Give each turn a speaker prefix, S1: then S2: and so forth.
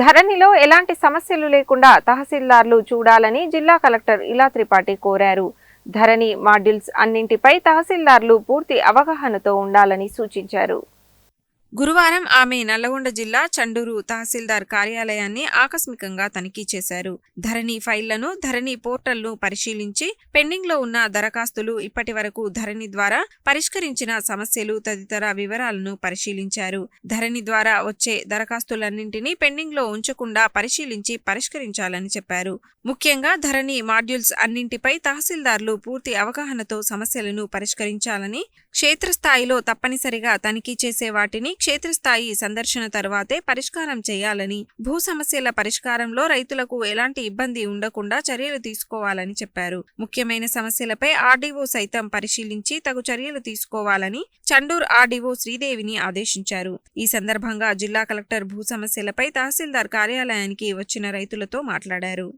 S1: ధరణిలో ఎలాంటి సమస్యలు లేకుండా తహసీల్దార్లు చూడాలని జిల్లా కలెక్టర్ ఇలా త్రిపాఠి కోరారు. ధరణి మాడ్యూల్స్ అన్నింటిపై తహసీల్దార్లు పూర్తి అవగాహనతో ఉండాలని సూచించారు. గురువారం ఆమె నల్లగొండ జిల్లా చండూరు తహసీల్దార్ కార్యాలయాన్ని ఆకస్మికంగా తనిఖీ చేశారు. ధరణి ఫైళ్ళను ధరణి పోర్టల్ను పరిశీలించి పెండింగ్లో ఉన్న దరఖాస్తులు ఇప్పటి వరకు ధరణి ద్వారా పరిష్కరించిన సమస్యలు తదితర వివరాలను పరిశీలించారు. ధరణి ద్వారా వచ్చే దరఖాస్తులన్నింటినీ పెండింగ్లో ఉంచకుండా పరిశీలించి పరిష్కరించాలని చెప్పారు. ముఖ్యంగా ధరణి మాడ్యూల్స్ అన్నింటిపై తహసీల్దార్లు పూర్తి అవగాహనతో సమస్యలను పరిష్కరించాలని క్షేత్రస్థాయిలో తప్పనిసరిగా తనిఖీ చేసే వాటిని క్షేత్రస్థాయి సందర్శన తర్వాతే పరిష్కారం చేయాలని భూ సమస్యల పరిష్కారంలో రైతులకు ఎలాంటి ఇబ్బంది ఉండకుండా చర్యలు తీసుకోవాలని చెప్పారు. ముఖ్యమైన సమస్యలపై ఆర్డీఓ సైతం పరిశీలించి తగు చర్యలు తీసుకోవాలని చండూర్ ఆర్డీఓ శ్రీదేవిని ఆదేశించారు. ఈ సందర్భంగా జిల్లా కలెక్టర్ భూ సమస్యలపై తహసీల్దార్ కార్యాలయానికి వచ్చిన రైతులతో మాట్లాడారు.